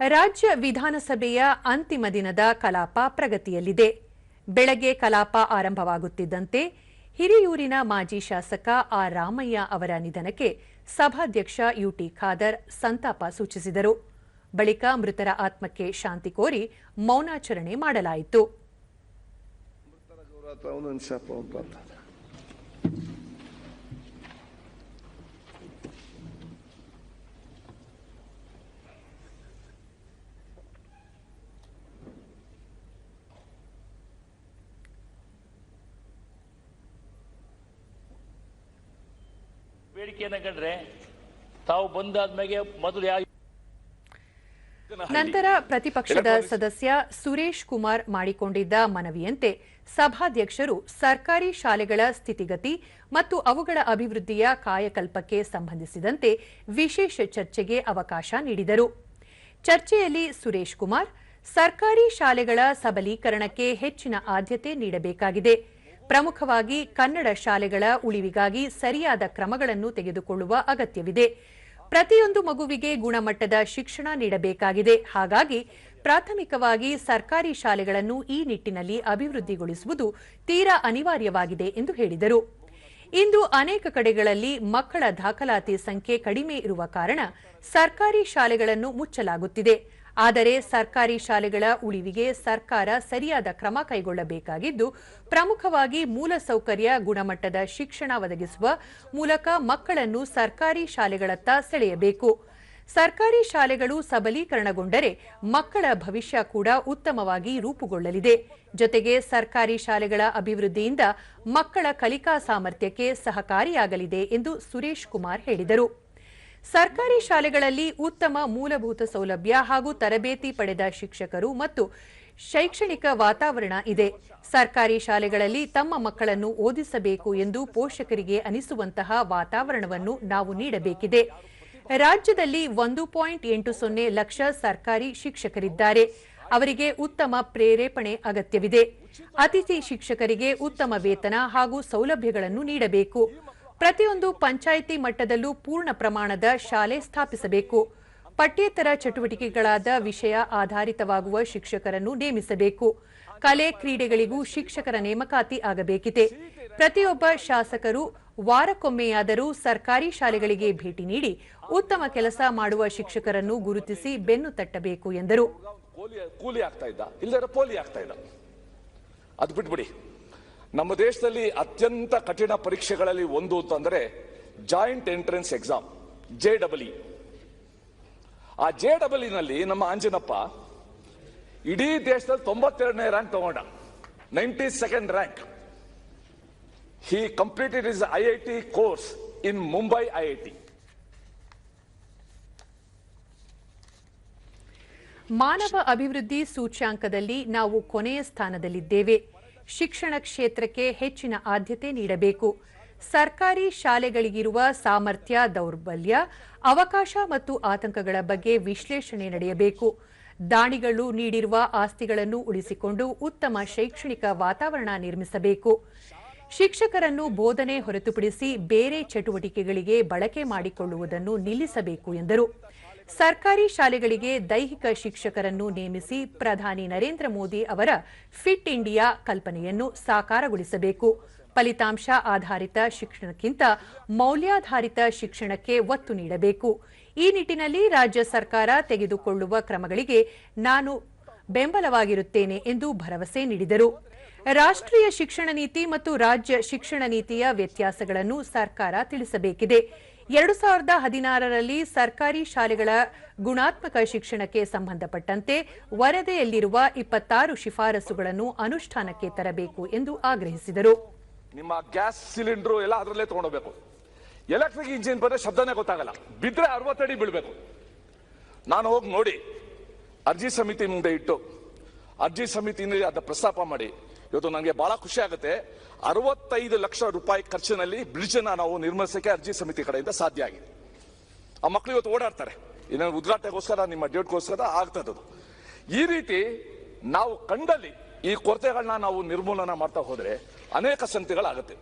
ರಾಜ್ಯ ವಿಧಾನಸಭೆಯ ಅಂತಿಮ ದಿನದ ಕಲಾಪ ಪ್ರಗತಿಯಲ್ಲಿದೆ. ಬೆಳಗ್ಗೆ ಕಲಾಪ ಆರಂಭವಾಗುತ್ತಿದ್ದಂತೆ ಹಿರಿಯೂರಿನ ಮಾಜಿ ಶಾಸಕ ಆರ್ ರಾಮಯ್ಯ ಅವರ ನಿಧನಕ್ಕೆ ಸಭಾಧ್ಯಕ್ಷ ಯುಟಿ ಖಾದರ್ ಸಂತಾಪ ಸೂಚಿಸಿದರು. ಬಳಿಕ ಮೃತರ ಆತ್ಮಕ್ಕೆ ಶಾಂತಿ ಕೋರಿ ಮೌನಾಚರಣೆ ಮಾಡಲಾಯಿತು. ಬೇಡಿಕೆಯನ್ನ ಕಂಡ್ರೆ ತಾವು ಬಂದಾದ್ಮೇಲೆ ಮೊದಲು ಯಾವ ನಂತರ ಪ್ರತಿಪಕ್ಷದ ಸದಸ್ಯ ಸುರೇಶ್ ಕುಮಾರ್ ಮಾಡಿಕೊಂಡಿದ್ದ ಮನವಿಯಂತೆ ಸಭಾಧ್ಯಕ್ಷರು ಸರ್ಕಾರಿ ಶಾಲೆಗಳ ಸ್ಥಿತಿಗತಿ ಮತ್ತು ಅವುಗಳ ಅಭಿವೃದ್ಧಿಯ ಕಾಯಕಲ್ಪಕ್ಕೆ ಸಂಬಂಧಿಸಿದಂತೆ ವಿಶೇಷ ಚರ್ಚೆಗೆ ಅವಕಾಶ ನೀಡಿದರು. ಚರ್ಚೆಯಲ್ಲಿ ಸುರೇಶ್ ಕುಮಾರ್ ಸರ್ಕಾರಿ ಶಾಲೆಗಳ ಸಬಲೀಕರಣಕ್ಕೆ ಹೆಚ್ಚಿನ ಆದ್ಯತೆ ನೀಡಬೇಕಾಗಿದೆ. ಪ್ರಮುಖವಾಗಿ ಕನ್ನಡ ಶಾಲೆಗಳ ಉಳಿವಿಗಾಗಿ ಸರಿಯಾದ ಕ್ರಮಗಳನ್ನು ತೆಗೆದುಕೊಳ್ಳುವ ಅಗತ್ಯವಿದೆ. ಪ್ರತಿಯೊಂದು ಮಗುವಿಗೆ ಗುಣಮಟ್ಟದ ಶಿಕ್ಷಣ ನೀಡಬೇಕಾಗಿದೆ. ಹಾಗಾಗಿ ಪ್ರಾಥಮಿಕವಾಗಿ ಸರ್ಕಾರಿ ಶಾಲೆಗಳನ್ನು ಈ ನಿಟ್ಟಿನಲ್ಲಿ ಅಭಿವೃದ್ಧಿಗೊಳಿಸುವುದು ತೀರಾ ಅನಿವಾರ್ಯವಾಗಿದೆ ಎಂದು ಹೇಳಿದರು. ಇಂದು ಅನೇಕ ಕಡೆಗಳಲ್ಲಿ ಮಕ್ಕಳ ದಾಖಲಾತಿ ಸಂಖ್ಯೆ ಕಡಿಮೆ ಇರುವ ಕಾರಣ ಸರ್ಕಾರಿ ಶಾಲೆಗಳನ್ನು ಮುಚ್ಚಲಾಗುತ್ತಿದೆ. ಆದರೆ ಸರ್ಕಾರಿ ಶಾಲೆಗಳ ಉಳಿವಿಗೆ ಸರ್ಕಾರ ಸರಿಯಾದ ಕ್ರಮ ಕೈಗೊಳ್ಳಬೇಕಾಗಿದ್ದು, ಪ್ರಮುಖವಾಗಿ ಮೂಲಸೌಕರ್ಯ ಗುಣಮಟ್ಟದ ಶಿಕ್ಷಣ ಒದಗಿಸುವ ಮೂಲಕ ಮಕ್ಕಳನ್ನು ಸರ್ಕಾರಿ ಶಾಲೆಗಳತ್ತ ಸೆಳೆಯಬೇಕು. ಸರ್ಕಾರಿ ಶಾಲೆಗಳು ಸಬಲೀಕರಣಗೊಂಡರೆ ಮಕ್ಕಳ ಭವಿಷ್ಯ ಕೂಡ ಉತ್ತಮವಾಗಿ ರೂಪುಗೊಳ್ಳಲಿದೆ. ಜೊತೆಗೆ ಸರ್ಕಾರಿ ಶಾಲೆಗಳ ಅಭಿವೃದ್ಧಿಯಿಂದ ಮಕ್ಕಳ ಕಲಿಕಾ ಸಾಮರ್ಥ್ಯಕ್ಕೆ ಸಹಕಾರಿಯಾಗಲಿದೆ ಎಂದು ಸುರೇಶ್ ಕುಮಾರ್ ಹೇಳಿದರು. ಸರ್ಕಾರಿ ಶಾಲೆಗಳಲ್ಲಿ ಉತ್ತಮ ಮೂಲಭೂತ ಸೌಲಭ್ಯ ಹಾಗೂ ತರಬೇತಿ ಪಡೆದ ಶಿಕ್ಷಕರು ಮತ್ತು ಶೈಕ್ಷಣಿಕ ವಾತಾವರಣ ಇದೆ. ಸರ್ಕಾರಿ ಶಾಲೆಗಳಲ್ಲಿ ತಮ್ಮ ಮಕ್ಕಳನ್ನು ಓದಿಸಬೇಕು ಎಂದು ಪೋಷಕರಿಗೆ ಅನಿಸುವಂತಹ ವಾತಾವರಣವನ್ನು ನಾವು ನೀಡಬೇಕಿದೆ. ರಾಜ್ಯದಲ್ಲಿ ಒಂದು ಪಾಯಿಂಟ್ ಎಂಟು ಸೊನ್ನೆ ಲಕ್ಷ ಸರ್ಕಾರಿ ಶಿಕ್ಷಕರಿದ್ದಾರೆ. ಅವರಿಗೆ ಉತ್ತಮ ಪ್ರೇರೇಪಣೆ ಅಗತ್ಯವಿದೆ. ಅತಿಥಿ ಶಿಕ್ಷಕರಿಗೆ ಉತ್ತಮ ವೇತನ ಹಾಗೂ ಸೌಲಭ್ಯಗಳನ್ನು ನೀಡಬೇಕು. ಪ್ರತಿಯೊಂದು ಪಂಚಾಯಿತಿ ಮಟ್ಟದಲ್ಲೂ ಪೂರ್ಣ ಪ್ರಮಾಣದ ಶಾಲೆ ಸ್ಥಾಪಿಸಬೇಕು. ಪಠ್ಯೇತರ ಚಟುವಟಿಕೆಗಳಾದ ವಿಷಯ ಆಧಾರಿತವಾಗುವ ಶಿಕ್ಷಕರನ್ನು ನೇಮಿಸಬೇಕು. ಕಲೆ ಕ್ರೀಡೆಗಳಿಗೂ ಶಿಕ್ಷಕರ ನೇಮಕಾತಿ ಆಗಬೇಕಿದೆ. ಪ್ರತಿಯೊಬ್ಬ ಶಾಸಕರು ವಾರಕ್ಕೊಮ್ಮೆಯಾದರೂ ಸರ್ಕಾರಿ ಶಾಲೆಗಳಿಗೆ ಭೇಟಿ ನೀಡಿ ಉತ್ತಮ ಕೆಲಸ ಮಾಡುವ ಶಿಕ್ಷಕರನ್ನು ಗುರುತಿಸಿ ಬೆನ್ನು ತಟ್ಟಬೇಕು ಎಂದರು. ನಮ್ಮ ದೇಶದಲ್ಲಿ ಅತ್ಯಂತ ಕಠಿಣ ಪರೀಕ್ಷೆಗಳಲ್ಲಿ ಒಂದು ಅಂತಂದ್ರೆ joint entrance exam J double E ಆ ಜೆ ನಲ್ಲಿ ನಮ್ಮ ಆಂಜನಪ್ಪ ಇಡೀ ದೇಶದಲ್ಲಿ ತೊಂಬತ್ತೆರಡನೇ ರ್ಯಾಂಕ್ ತಗೊಂಡ, ninety second rank he completed is I I T course in Mumbai I I T ಮಾನವ ಅಭಿವೃದ್ಧಿ ಸೂಚ್ಯಾಂಕದಲ್ಲಿ ನಾವು ಕೊನೆಯ ಸ್ಥಾನದಲ್ಲಿದ್ದೇವೆ. ಶಿಕ್ಷಣ ಕ್ಷೇತ್ರಕ್ಕೆ ಹೆಚ್ಚಿನ ಆದ್ಯತೆ ನೀಡಬೇಕು. ಸರ್ಕಾರಿ ಶಾಲೆಗಳಿಗಿರುವ ಸಾಮರ್ಥ್ಯ, ದೌರ್ಬಲ್ಯ, ಅವಕಾಶ ಮತ್ತು ಆತಂಕಗಳ ಬಗ್ಗೆ ವಿಶ್ಲೇಷಣೆ ನಡೆಯಬೇಕು. ದಾಣಿಗಳು ನೀಡಿರುವ ಆಸ್ತಿಗಳನ್ನು ಉಳಿಸಿಕೊಂಡು ಉತ್ತಮ ಶೈಕ್ಷಣಿಕ ವಾತಾವರಣ ನಿರ್ಮಿಸಬೇಕು. ಶಿಕ್ಷಕರನ್ನು ಬೋಧನೆ ಹೊರತುಪಡಿಸಿ ಬೇರೆ ಚಟುವಟಿಕೆಗಳಿಗೆ ಬಳಕೆ ಮಾಡಿಕೊಳ್ಳುವುದನ್ನು ನಿಲ್ಲಿಸಬೇಕು ಎಂದರು. ಸರ್ಕಾರಿ ಶಾಲೆಗಳಿಗೆ ದೈಹಿಕ ಶಿಕ್ಷಕರನ್ನು ನೇಮಿಸಿ ಪ್ರಧಾನಿ ನರೇಂದ್ರ ಮೋದಿ ಅವರ ಫಿಟ್ ಇಂಡಿಯಾ ಕಲ್ಪನೆಯನ್ನು ಸಾಕಾರಗೊಳಿಸಬೇಕು. ಫಲಿತಾಂಶ ಆಧಾರಿತ ಶಿಕ್ಷಣಕ್ಕಿಂತ ಮೌಲ್ಯಾಧಾರಿತ ಶಿಕ್ಷಣಕ್ಕೆ ಒತ್ತು ನೀಡಬೇಕು. ಈ ನಿಟ್ಟಿನಲ್ಲಿ ರಾಜ್ಯ ಸರ್ಕಾರ ತೆಗೆದುಕೊಳ್ಳುವ ಕ್ರಮಗಳಿಗೆ ನಾನು ಬೆಂಬಲವಾಗಿರುತ್ತೇನೆ ಎಂದು ಭರವಸೆ ನೀಡಿದರು. ರಾಷ್ಟ್ರೀಯ ಶಿಕ್ಷಣ ನೀತಿ ಮತ್ತು ರಾಜ್ಯ ಶಿಕ್ಷಣ ನೀತಿಯ ವ್ಯತ್ಯಾಸಗಳನ್ನು ಸರ್ಕಾರ ತಿಳಿಸಬೇಕಿದೆ. ಎರಡು ಸಾವಿರದ ಹದಿನಾರರಲ್ಲಿ ಸರ್ಕಾರಿ ಶಾಲೆಗಳ ಗುಣಾತ್ಮಕ ಶಿಕ್ಷಣಕ್ಕೆ ಸಂಬಂಧಪಟ್ಟಂತೆ ವರದಿಯಲ್ಲಿರುವ ಇಪ್ಪತ್ತಾರು ಶಿಫಾರಸುಗಳನ್ನು ಅನುಷ್ಠಾನಕ್ಕೆ ತರಬೇಕು ಎಂದು ಆಗ್ರಹಿಸಿದರು. ನಿಮ್ಮ ಗ್ಯಾಸ್ ಸಿಲಿಂಡರ್ ಎಲ್ಲ ಅದರಲ್ಲೇ ತಗೊಂಡೋಗ್ಬೇಕು. ಎಲೆಕ್ಟ್ರಿಕ್ ಇಂಜಿನ್ ಬಂದ್ರೆ ಶಬ್ದನೇ ಗೊತ್ತಾಗಲ್ಲ. ಬಿದ್ರೆ ಅರವತ್ತಡಿ ಬೀಳ್ಬೇಕು. ನಾನು ಹೋಗಿ ನೋಡಿ, ಅರ್ಜಿ ಸಮಿತಿ ಮುಂದೆ ಇಟ್ಟು, ಅರ್ಜಿ ಸಮಿತಿಯಿಂದ ಅದ ಪ್ರಸ್ತಾಪ ಮಾಡಿ ಇವತ್ತು ನನಗೆ ಬಹಳ ಖುಷಿ ಆಗುತ್ತೆ. ಅರವತ್ತೈದು ಲಕ್ಷ ರೂಪಾಯಿ ಖರ್ಚಿನಲ್ಲಿ ಬ್ರಿಡ್ಜ್ ನಾವು ನಿರ್ಮಿಸಕ್ಕೆ ಅರ್ಜಿ ಸಮಿತಿ ಕಡೆಯಿಂದ ಸಾಧ್ಯ ಆಗಿದೆ. ಆ ಮಕ್ಕಳು ಇವತ್ತು ಓಡಾಡ್ತಾರೆ. ಇನ್ನೊಂದು ಉದ್ಘಾಟನೆಗೋಸ್ಕರ, ನಿಮ್ಮ ಡೇಟ್ಗೋಸ್ಕರ ಆಗ್ತದದು ಈ ರೀತಿ ನಾವು ಕಂಡಲ್ಲಿ ಈ ಕೊರತೆಗಳನ್ನ ನಾವು ನಿರ್ಮೂಲನ ಮಾಡ್ತಾ ಹೋದರೆ ಅನೇಕ ಸಂಗತಿಗಳಾಗುತ್ತೆ